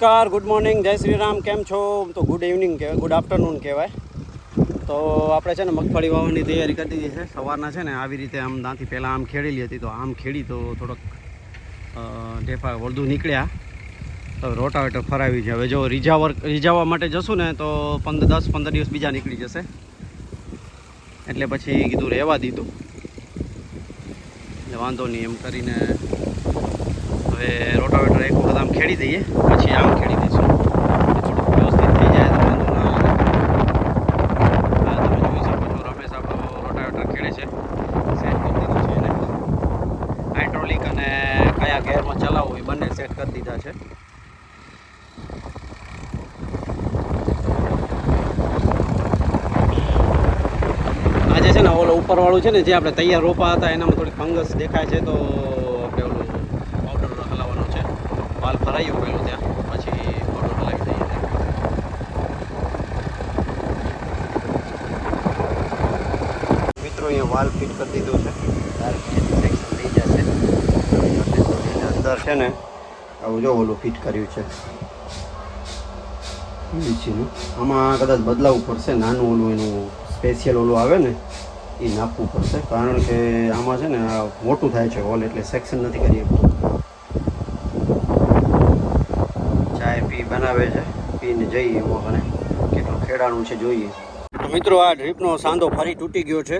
નમસ્કાર good morning જય શ્રી રામ, કેમ છો? તો ગુડ ઇવનિંગ કહેવાય ગુડ આફ્ટરનૂન કહેવાય. તો આપણે છે ને મગફળી વાવવાની તૈયારી કરી દીધી છે. સવારના છે ને આવી રીતે આમ ત્યાંથી પહેલાં આમ ખેડેલી હતી, તો આમ ખેડી તો થોડોક ઢેફા વળદું નીકળ્યા. તો રોટાવેટર ફરાવી છે. હવે જો રીઝાવર, રીઝાવવા માટે જશું ને, તો પંદર, દસ, પંદર દિવસ બીજા નીકળી જશે. એટલે પછી કીધું રહેવા દીધું. વાંધો નહીં એમ કરીને હવે રોટાવેટર એક વખત આમ ખેડી દઈએ, પછી આમ ખેડી દઈશું. વ્યવસ્થિત થઈ જાય, તો આપણો રોટાવેટર ખેડે છે. સેટ કરી દીધું એને. હાઇડ્રોલિક અને કયા ગેરમાં ચલાવવું એ બંને સેટ કરી દીધા છે. આજે છે ને ઓલો ઉપરવાળું છે ને જે આપણે તૈયાર રોપા હતા, એનામાં થોડીક ફંગસ દેખાય છે, તો આપણે ઓલું પાવડર હલાવવાનો છે વાલ ભરાયું પેલું ત્યાં. પછી દઈએ મિત્રો અહીંયા વાલ ફિટ કરી દીધો છે. અંદર છે ને આવું જો ઓલું ફિટ કર્યું છે. આમાં કદાચ બદલાવવું પડશે નાનું ઓલું એનું સ્પેશિયલ ઓલું આવે ને એ નાખવું પડશે. કારણ કે આમાં છે ને મોટું થાય છે હોલ એટલે સેક્શન નથી કરી શકતું. બનાવે છે. પીને જઈએ એમાં અને કેટલું ખેડાણું છે જોઈએ. મિત્રો, આ ડ્રીપનો સાંધો ફરી તૂટી ગયો છે.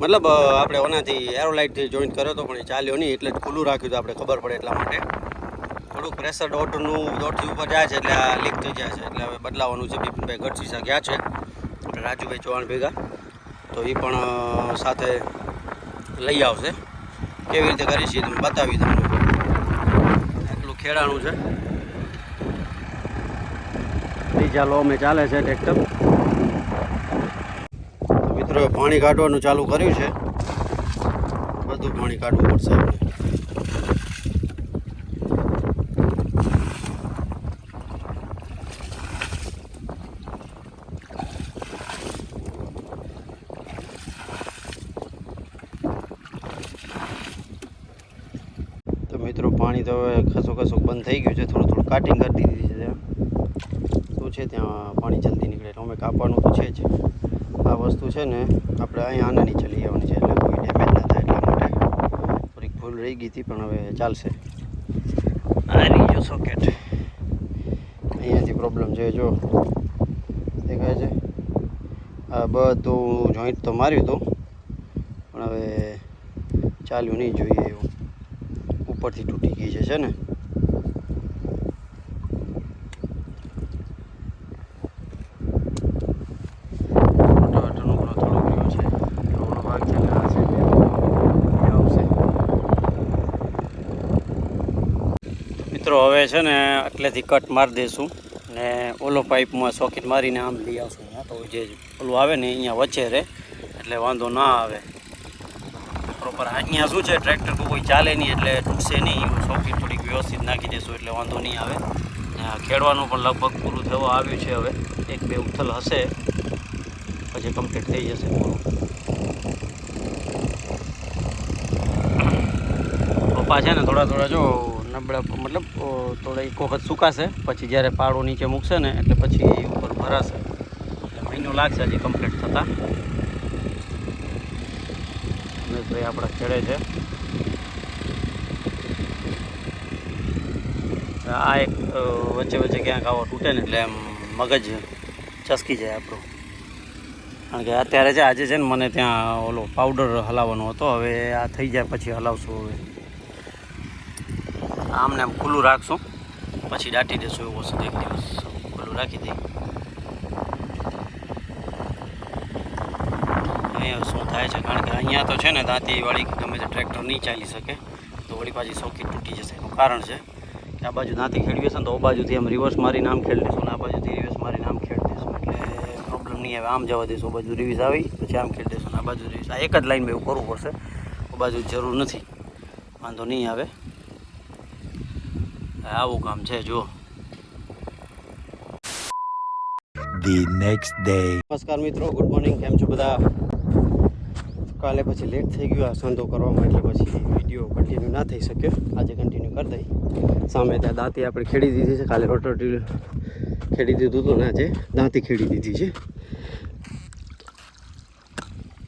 મતલબ આપણે ઓનાથી એરોલાઇટથી જોઈન્ટ કર્યો હતો, પણ એ ચાલ્યો નહીં, એટલે જ ખુલ્લું રાખ્યું હતું, આપણે ખબર પડે એટલા માટે. થોડુંક પ્રેશર દોઢનું દોઢથી ઉપર જાય છે, એટલે આ લીક થઈ જાય છે. એટલે હવે બદલાવાનું છે, બિપિનભાઈ ગઢસીસા ગયા છે આપણે રાજુભાઈ ચૌહાણ ભેગા. તો એ પણ સાથે લઈ આવશે. કેવી રીતે કરી છીએ તમે બતાવી તમને. એટલું ખેડાણું છે. ત્રીજા લો મેં ચાલે છે ટ્રેક્ટર. મિત્રો, પાણી કાઢવાનું ચાલુ કર્યું છે. બધું પાણી કાઢવું પડશે આપણે મિત્રો, પાણી તો હવે ખસો ખસો બંધ થઈ ગયું છે. થોડું થોડું કાટિંગ કરી દીધી છે, ત્યાં પાણી જલ્દી નીકળે એટલે અમે કાપવાનું તો છે જ. આ વસ્તુ છે ને, આપણે અહીંયા આના નીચે લઈ આવવાની છે, એટલે કોઈ ડેમેજ ના થાય એટલા માટે. થોડીક ભૂલ રહી ગઈ હતી, પણ હવે ચાલશે. સોકેટ અહીંયાથી પ્રોબ્લેમ છે, જો. દેખાય છે? આ બધું જોઈન્ટ તો માર્યું હતું, પણ હવે ચાલ્યું નહીં જોઈએ એવું. ઉપરથી તૂટી ગઈ છે ને રોટાવેટરનો પણ થોડો ગયો છે ઓલો ભાગ છે ને આ છે બે આવશે મિત્રો, હવે છે ને એટલેથી કટ મારી દઈશું ને ઓલો પાઇપમાં સોકેટ મારીને આમ લઈ આવશું. તો જે ઓલું આવે ને અહીંયા વચ્ચે રહે, એટલે વાંધો ના આવે. પ્રોપર અહીંયા શું છે? ટ્રેક્ટર કોઈ ચાલે નહીં, એટલે તૂટશે નહીં. સોકેટ થોડીક વ્યવસ્થિત નાખી દેશું, એટલે વાંધો નહીં આવે. ખેડવાનું પણ લગભગ પૂરું થવા આવ્યું છે હવે. એક બે ઉથલ હશે. પછી કમ્પ્લીટ થઈ જશે પપ્પા છે ને થોડા થોડા જો નબળા મતલબ થોડા એક વખત સુકાશે, પછી જ્યારે પાડો નીચે મૂકશે ને, એટલે પછી ઉપર ભરાશે. એટલે મહિનો લાગશે હજી કમ્પ્લીટ થતાં. રમેશભાઈ આપણા ખેડે છે. આ એક વચ્ચે વચ્ચે ક્યાંક આવો તૂટે ને, એટલે એમ મગજ ચસકી જાય આપણું. કારણ કે અત્યારે છે આજે છે ને, મને ત્યાં ઓલો પાવડર હલાવવાનો હતો, હવે આ થઈ જાય, પછી હલાવશું હવે. આમને આમ ખુલ્લું રાખશું. પછી દાટી દેશું એવું વસ્તુ એક દિવસ ખુલ્લું રાખી દઈએ. અહીંયા શું થાય છે? કારણ કે અહીંયા તો છે ને દાંતી વાળી ગમે તે ટ્રેક્ટર નહીં ચાલી શકે, તો વળી પાછી સોકેટ તૂટી જશે. એનું કારણ છે કે આ બાજુ દાંતી ખેડવી હશે ને તો આ બાજુથી આમ રિવર્સ મારીને આમ ખેડી દઈશું ને આ બાજુથી રિવર્સ મારીને આમ ખેડી દઈશું એટલે પ્રોબ્લેમ નહીં આવે. આમ જવા દઈશું બાજુ રિવિઝ આવી, પછી આમ ખેડી દઈશું આ બાજુ રિવિઝ આ એક જ લાઈનમાં એવું કરવું પડશે. આ બાજુ જરૂર નથી. વાંધો નહીં આવે. આવું કામ છે જો the next day. નમસ્કાર મિત્રો ગુડ મોર્નિંગ કેમ છો બધા? કાલે પછી લેટ થઈ ગયું આ સંતો કરવામાં એટલે પછી વીડિયો કન્ટિન્યુ ના થઈ શક્યો. આજે કન્ટિન્યુ કરી દઈ. સામે ત્યાં દાંતી આપણે ખેડી દીધી છે. કાલે રોટોટી ખેડી દીધું હતું ને આજે. દાંતી ખેડી દીધી છે.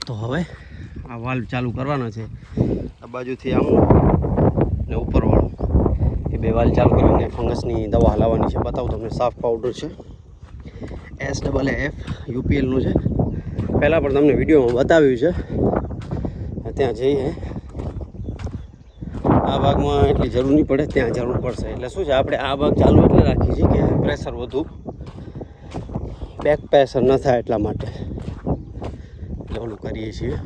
તો હવે આ વાલ્વ ચાલુ કરવાનો છે. આ બાજુથી આમ બે ચાલુ કરીને ફંગસની દવા હલાવવાની છે. બતાવું તમને, સાફ પાવડર છે. એસ ડબલ એફ યુપીએલનું છે. પહેલાં પણ તમને વિડીયોમાં બતાવ્યું છે. ત્યાં જઈએ. આ ભાગમાં એટલી જરૂર નહીં પડે, ત્યાં જરૂર પડશે. એટલે શું છે, આપણે આ ભાગ ચાલુ એટલે રાખીએ છીએ કે પ્રેશર વધુ. બેક પ્રેશર ન થાય એટલા માટે. ઓલું કરીએ છીએ.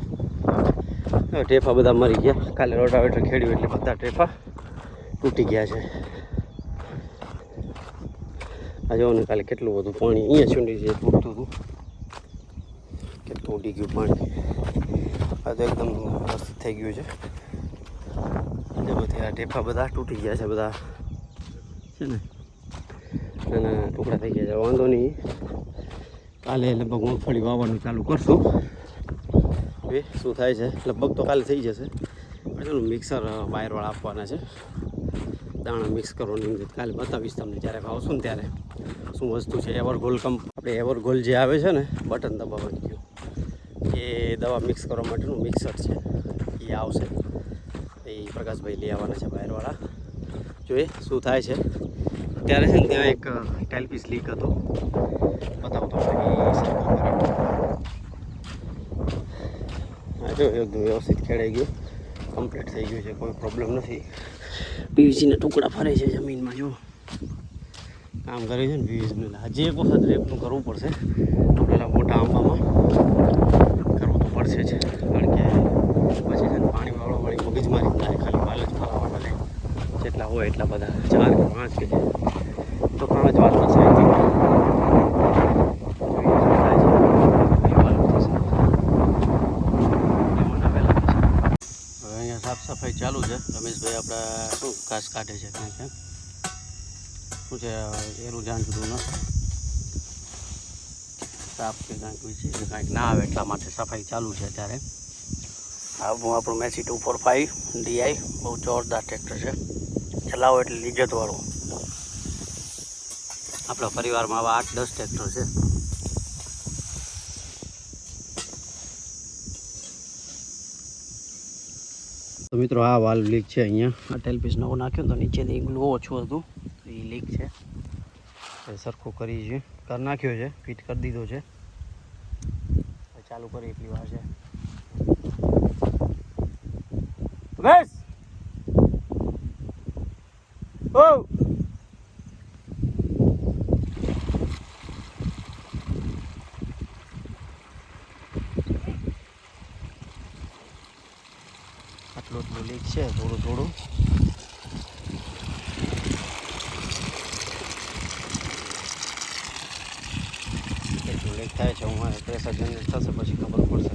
ટેફા બધા મરી ગયા. કાલે રોટાવેટર ખેડ્યું એટલે બધા ટેફા તૂટી ગયા છે. આ જોવો ને કાલે કેટલું બધું પાણી અહીંયા ચૂંટી છે તૂટતું હતું. કેટલું તૂટી ગયું પાણી. આ તો એકદમ મસ્ત થઈ ગયું છે. બધી આ ટેફા બધા તૂટી ગયા છે, બધા. છે ને? નાના ટુકડા થઈ ગયા છે. વાંધો નહીં. કાલે લગભગ મગફળી વાવવાનું ચાલુ કરશું. હવે શું થાય છે? લગભગ તો કાલે થઈ જશે. મિક્સર વાયરવાળા આપવાના છે. દાણા મિક્સ કરવાની અંદર. કાલે બતાવીશ તમને જ્યારે ભાવશું ને ત્યારે શું વસ્તુ છે. એવરગોલ કંપ આપણે એવરગોલ જે આવે છે ને, બટન દબાવવાની ગયું એ દવા મિક્સ કરવા માટેનું મિક્સર છે. એ આવશે. એ પ્રકાશભાઈ લઈ આવવાના છે બહારવાળા. જોઈએ શું થાય છે. ત્યારે છે ને ત્યાં એક ટેલપીસ લીક હતો. બતાવતો જો એકદમ વ્યવસ્થિત ખેડાઈ ગયું. કમ્પ્લીટ થઈ ગયું છે. કોઈ પ્રોબ્લેમ નથી. પીવીસીના ટુકડા ફરે છે જમીનમાં, જો. કામ કરે છે ને પીવીસીનું હજી એક વખત રેપનું કરવું પડશે પેલા મોટા આંબામાં કરવું તો પડશે જ. કારણ કે પછી છે ને પાણી વાળો વાળી મગજ મારી જાય ખાલી વાલ જ ફરવા જેટલા હોય એટલા બધા. ચાર કે પાંચ કે તો પાંચ વાર ફસાય છે જોઈએ શું થાય છે. ખાલી વાલ થશે. એમાં આવેલા છે. હવે અહીંયા સાફ સફાઈ ચાલુ છે રમેશભાઈ આપણા શું ઘાસ કાઢે છે ક્યાંક ક્યાંક શું છે, એનું ધ્યાન જુદું ન? કે કાંઈક વિશે કાંઈક ના આવે એટલા માટે સફાઈ ચાલુ છે અત્યારે. આ હું આપણું Massey two four five DI, બહુ જોરદાર ટ્રેક્ટર છે. ચલાવો એટલે લિજ્જતવાળું આપણા પરિવારમાં આવા આઠ દસ ટ્રેક્ટર છે. તો મિત્રો આ વાલ્વ લીક છે અહીંયા. આ ટેલપીસ નવો નાખ્યો તો નીચેથી ગ્લો ઓછું હતું. તો એ લીક છે. એ સરખું કરી છે. કરી નાખ્યો છે. ફિટ કરી દીધો છે. ચાલુ કરી એટલી વાર છે બસ ઓ આટલું આટલું લીક છે થોડું. કેટલું લીક થાય છે, હું પ્રેશર જનરેટ થશે, પછી ખબર પડશે.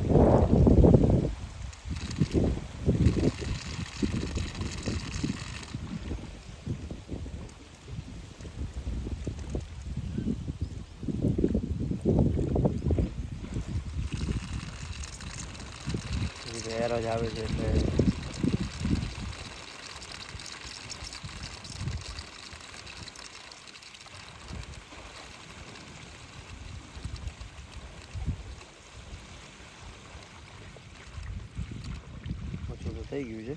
એ જ આવે છે, એટલે ઓછું તો થઈ ગયું છે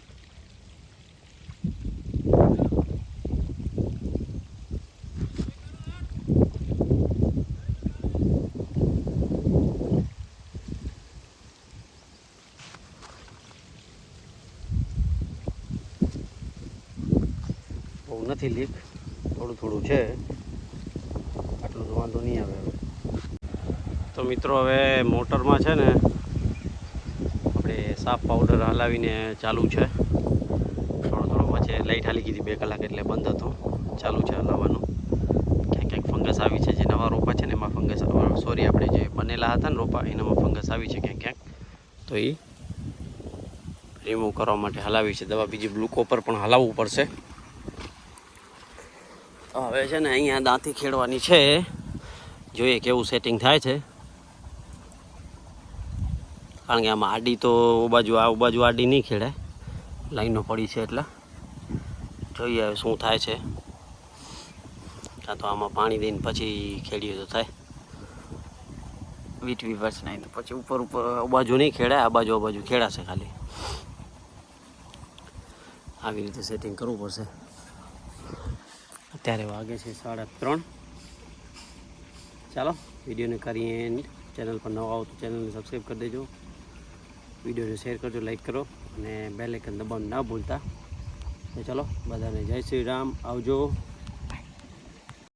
બહુ નથી લીક થોડું થોડું છે આટલું તો વાંધો નહીં આવે હવે તો મિત્રો હવે મોટરમાં છે ને સાફ પાવડર હલાવીને ચાલુ છે. થોડો થોડો વચ્ચે લાઈટ હાલી કીધી બે કલાક એટલે બંધ હતો. ચાલુ છે હલાવવાનું. ક્યાંક ક્યાંક ફંગસ આવી છે જે નવા રોપા છે ને એમાં ફંગસ સોરી આપણે જે બનેલા હતા ને રોપા, એનામાં ફંગસ આવી છે ક્યાંક ક્યાંક. તો એ રિમૂવ કરવા માટે હલાવી છે. દવા બીજી બ્લુકો પર પણ હલાવવું પડશે. તો હવે છે ને અહીંયા દાંતી ખેડવાની છે. જોઈએ કેવું સેટિંગ થાય છે. કારણ કે આમાં આડી તો બાજુ આ બાજુ આડી નહીં ખેડાય લાઈનો પડી છે એટલે. જોઈએ હવે શું થાય છે. કાં તો આમાં પાણી દઈને પછી ખેડીએ તો થાય. વીટવી પડશે નહીં તો પછી ઉપર ઉપર બાજુ નહીં ખેડાય આ બાજુ આ બાજુ ખેડાશે ખાલી. આવી રીતે સેટિંગ કરવું પડશે. અત્યારે વાગે છે સાડા ત્રણ. ચાલો, વિડીયોને કરીએ. ચેનલ પર નવા આવો તો ચેનલને સબસ્ક્રાઈબ કરી દેજો. વિડીયોને શેર કરજો લાઈક કરો અને બેલેકન દબાવવાનું ના ભૂલતા. ચલો, બધાને જય શ્રી રામ. આવજો.